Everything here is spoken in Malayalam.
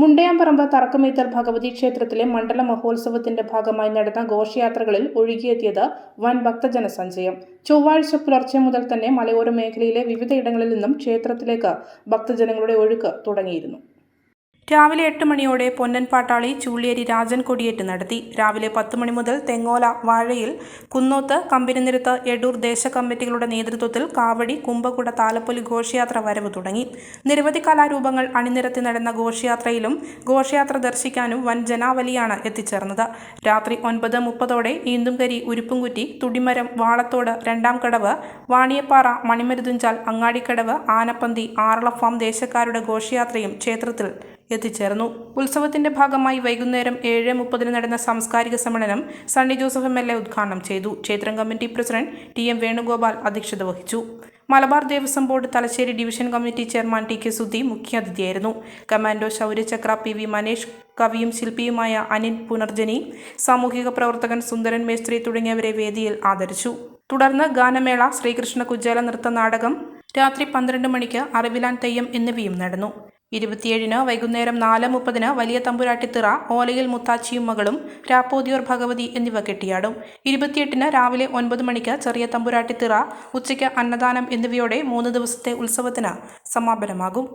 മുണ്ടയാമ്പറമ്പ് തറക്കമേത്തൽ ഭഗവതി ക്ഷേത്രത്തിലെ മണ്ഡല മഹോത്സവത്തിന്റെ ഭാഗമായി നടന്ന ഘോഷയാത്രകളിൽ ഒഴുകിയെത്തിയത് വൻ ഭക്തജനസഞ്ചയം. ചൊവ്വാഴ്ച പുലർച്ചെ മുതൽ തന്നെ മലയോര മേഖലയിലെ വിവിധയിടങ്ങളിൽ നിന്നും ക്ഷേത്രത്തിലേക്ക് ഭക്തജനങ്ങളുടെ ഒഴുക്ക് തുടങ്ങിയിരുന്നു. രാവിലെ എട്ട് മണിയോടെ പൊന്നൻ പാട്ടാളി ചൂള്ളിയേരി രാജൻ കൊടിയേറ്റ് നടത്തി. രാവിലെ പത്ത് മണി മുതൽ തെങ്ങോല വാഴയിൽ കുന്നോത്ത് കമ്പനിനിരത്ത് എടൂർ ദേശകമ്മിറ്റികളുടെ നേതൃത്വത്തിൽ കാവടി കുമ്പകുട താലപ്പൊലി ഘോഷയാത്ര വരവ് തുടങ്ങി. നിരവധി കലാരൂപങ്ങൾ അണിനിരത്തി നടന്ന ഘോഷയാത്രയിലും ഘോഷയാത്ര ദർശിക്കാനും വൻ ജനാവലിയാണ് എത്തിച്ചേർന്നത്. രാത്രി ഒൻപത് മുപ്പതോടെ ഈന്തുംകരി ഉരുപ്പുംകുറ്റി തുടിമരം വാളത്തോട് രണ്ടാം കടവ് വാണിയപ്പാറ മണിമരുതുഞ്ചാൽ അങ്ങാടിക്കടവ് ആനപ്പന്തി ആറള ഫാം ദേശക്കാരുടെ ഘോഷയാത്രയും ക്ഷേത്രത്തിൽ എത്തിച്ചേർന്നു. ഉത്സവത്തിന്റെ ഭാഗമായി വൈകുന്നേരം ഏഴ് മുപ്പതിന് നടന്ന സാംസ്കാരിക സമ്മേളനം Sunny Joseph M L A ഉദ്ഘാടനം ചെയ്തു. ക്ഷേത്രം committee president T M Venugopal അധ്യക്ഷത വഹിച്ചു. Malabar Devaswom board Thalassery division committee chairman T K Sudhi മുഖ്യാതിഥിയായിരുന്നു. Commando Shaurya Chakra P V Manesh കവിയും ശില്പിയുമായ അനിൽ പുനർജനി സാമൂഹിക പ്രവർത്തകൻ സുന്ദരൻ മേസ്ത്രി തുടങ്ങിയവരെ വേദിയിൽ ആദരിച്ചു. തുടർന്ന് ഗാനമേള ശ്രീകൃഷ്ണ കുജേല നൃത്ത നാടകം രാത്രി പന്ത്രണ്ട് മണിക്ക് അറിവിലാൻ തെയ്യം എന്നിവയും നടന്നു. ഇരുപത്തിയേഴിന് വൈകുന്നേരം നാല് മുപ്പതിന് വലിയ തമ്പുരാട്ടിത്തിറ ഓലയിൽ മുത്താച്ചിയും മകളും രാപ്പോതിയോർ ഭഗവതി എന്നിവ കെട്ടിയാടും. ഇരുപത്തിയെട്ടിന് രാവിലെ ഒൻപത് മണിക്ക് ചെറിയ തമ്പുരാട്ടിത്തിറ ഉച്ചയ്ക്ക് അന്നദാനം എന്നിവയോടെ മൂന്ന് ദിവസത്തെ ഉത്സവത്തിന് സമാപനമാകും.